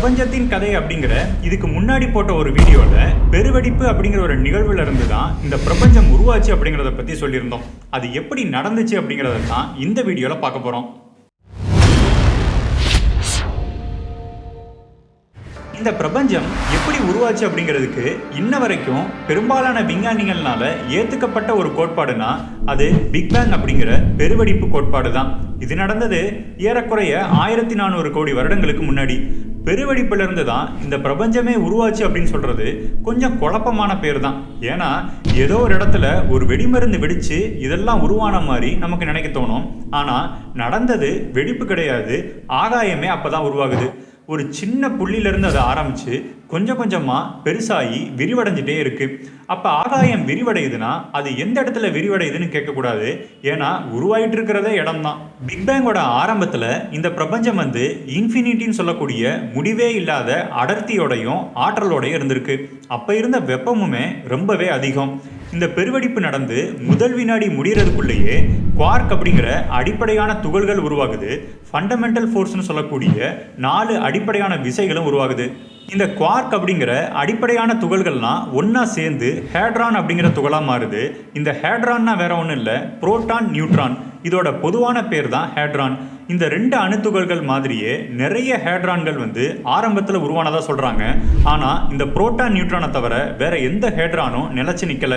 பிரபஞ்சத்தின் கதை அப்படிங்கிற இதுக்கு முன்னாடி போட்ட ஒரு வீடியோவில் பெருவெடிப்பு அப்படிங்கிற ஒரு நிகழ்வுல இருந்து தான் இந்த பிரபஞ்சம் உருவாச்சு அப்படிங்கிறத பற்றி சொல்லியிருந்தோம். அது எப்படி நடந்துச்சு அப்படிங்கிறத தான் இந்த வீடியோவில் பார்க்க போறோம். இந்த பிரபஞ்சம் எப்படி உருவாச்சு அப்படிங்கிறதுக்கு இன்ன வரைக்கும் பெரும்பாலான விஞ்ஞானிகள்னால ஏத்துக்கப்பட்ட ஒரு கோட்பாடுனா அது பிக் பேங் அப்படிங்கிற பெருவெடிப்பு கோட்பாடு தான் இது நடந்தது ஏறக்குறைய ஆயிரத்தி நானூறு கோடி வருடங்களுக்கு முன்னாடி. பெருவெடிப்பிலிருந்து தான் இந்த பிரபஞ்சமே உருவாச்சு அப்படின்னு சொல்றது கொஞ்சம் குழப்பமான பேர் தான் ஏன்னா ஏதோ ஒரு இடத்துல ஒரு வெடிமருந்து வெடிச்சு இதெல்லாம் உருவான மாதிரி நமக்கு நினைக்க தோணும். ஆனால் நடந்தது வெடிப்பு கிடையாது ஆகாயமே அப்பதான் உருவாகுது. ஒரு சின்ன புள்ளியிலிருந்து அதை ஆரம்பித்து கொஞ்சம் கொஞ்சமாக பெருசாகி விரிவடைஞ்சிட்டே இருக்குது அப்போ ஆகாயம் விரிவடையுதுன்னா அது எந்த இடத்துல விரிவடையுதுன்னு கேட்கக்கூடாது. ஏன்னா உருவாயிட்டு இருக்கிறதே இடம் தான் பிக் பேங்கோட ஆரம்பத்தில் இந்த பிரபஞ்சம் வந்து இன்ஃபினிட்டின்னு சொல்லக்கூடிய முடிவே இல்லாத அடர்த்தியோடையும் ஆற்றலோடையும் இருந்திருக்கு. அப்போ இருந்த வெப்பமுமே ரொம்பவே அதிகம். இந்த பெருவெடிப்பு நடந்து முதல் வினாடி முடிகிறதுக்குள்ளேயே குவார்க் அப்படிங்கிற அடிப்படையான துகள்கள் உருவாகுது. ஃபண்டமெண்டல் ஃபோர்ஸ்னு சொல்லக்கூடிய நாலு அடிப்படையான விசைகளும் உருவாகுது. இந்த குவார்க் அப்படிங்கிற அடிப்படையான துகள்கள்லாம் ஒன்றா சேர்ந்து ஹேட்ரான் அப்படிங்கிற துகளாக மாறுது. இந்த ஹேட்ரான்னா வேற ஒன்றும் இல்லை புரோட்டான் நியூட்ரான். இதோட பொதுவான பேர் தான் ஹேட்ரான். இந்த ரெண்டு அணுத்துகள்கள் மாதிரியே நிறைய ஹேட்ரான்கள் வந்து ஆரம்பத்தில் உருவானதாக சொல்கிறாங்க ஆனால் இந்த புரோட்டான் நியூட்ரானை தவிர வேற எந்த ஹேட்ரானும் நிலச்சி நிற்கல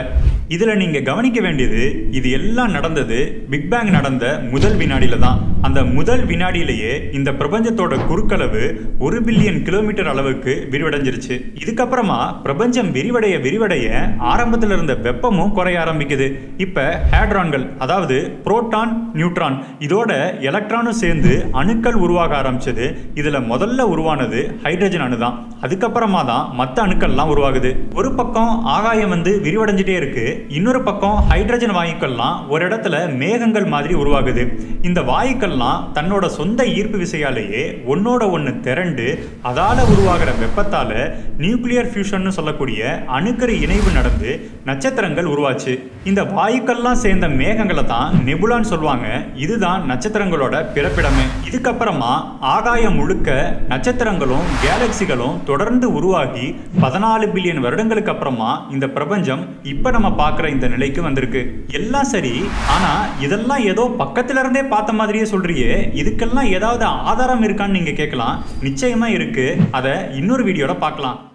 இதில் நீங்கள் கவனிக்க வேண்டியது இது எல்லாம் நடந்தது பிக் பேங் நடந்த முதல் வினாடியில தான். அந்த முதல் வினாடியிலேயே இந்த பிரபஞ்சத்தோட குறுக்களவு ஒரு பில்லியன் கிலோமீட்டர் அளவுக்கு விரிவடைஞ்சிருச்சு. இதுக்கப்புறமா பிரபஞ்சம் விரிவடைய விரிவடைய ஆரம்பத்தில் இருந்த வெப்பமும் குறைய ஆரம்பிக்குது. இப்போ ஹேட்ரான்கள் அதாவது புரோட்டான் நியூட்ரான் இதோட எலக்ட்ரானும் சேர்ந்து அணுக்கள் உருவாக ஆரம்பிச்சது. இதுல முதல்ல உருவானது ஹைட்ரஜன் அணு தான். அதுக்கப்புறமா தான் மற்ற அணுக்கள்லாம் உருவாகுது. ஒரு பக்கம் ஆகாயம் வந்து விரிவடைஞ்சிட்டே இருக்கு. இன்னொரு பக்கம் ஹைட்ரஜன் வாயுக்கள்லாம் ஒரு இடத்துல மேகங்கள் மாதிரி உருவாகுது. இந்த வாயுக்கள்லாம் தன்னோட சொந்த ஈர்ப்பு விசையாலேயே ஒன்னோட ஒன்று திரண்டு அதால உருவாகிற வெப்பத்தால நியூக்ளியர் ஃபியூஷன் சொல்லக்கூடிய அணுக்கரு இணைவு நடந்து நட்சத்திரங்கள் உருவாச்சு. இந்த வாயுக்கள்லாம் சேர்ந்த மேகங்களை தான் நெபுலான்னு சொல்லுவாங்க. இதுதான் நட்சத்திரங்களோட பிறப்பிடமே. இதுக்கப்புறமா ஆகாயம் முழுக்க நட்சத்திரங்களும் கேலக்சிகளும் தொடர்ந்து உருவாகி பதினாலு பில்லியன் வருடங்களுக்கு அப்புறமா இந்த பிரபஞ்சம் இப்ப நம்ம பார்க்குற இந்த நிலைக்கு வந்திருக்கு. எல்லாம் சரி ஆனா இதெல்லாம் ஏதோ பக்கத்துல இருந்தே பார்த்த மாதிரியே சொல்றியே. இதுக்கெல்லாம் ஏதாவது ஆதாரம் இருக்கான்னு நீங்க கேட்கலாம். நிச்சயமா இருக்கு. அதை இன்னொரு வீடியோவில் பார்க்கலாம்.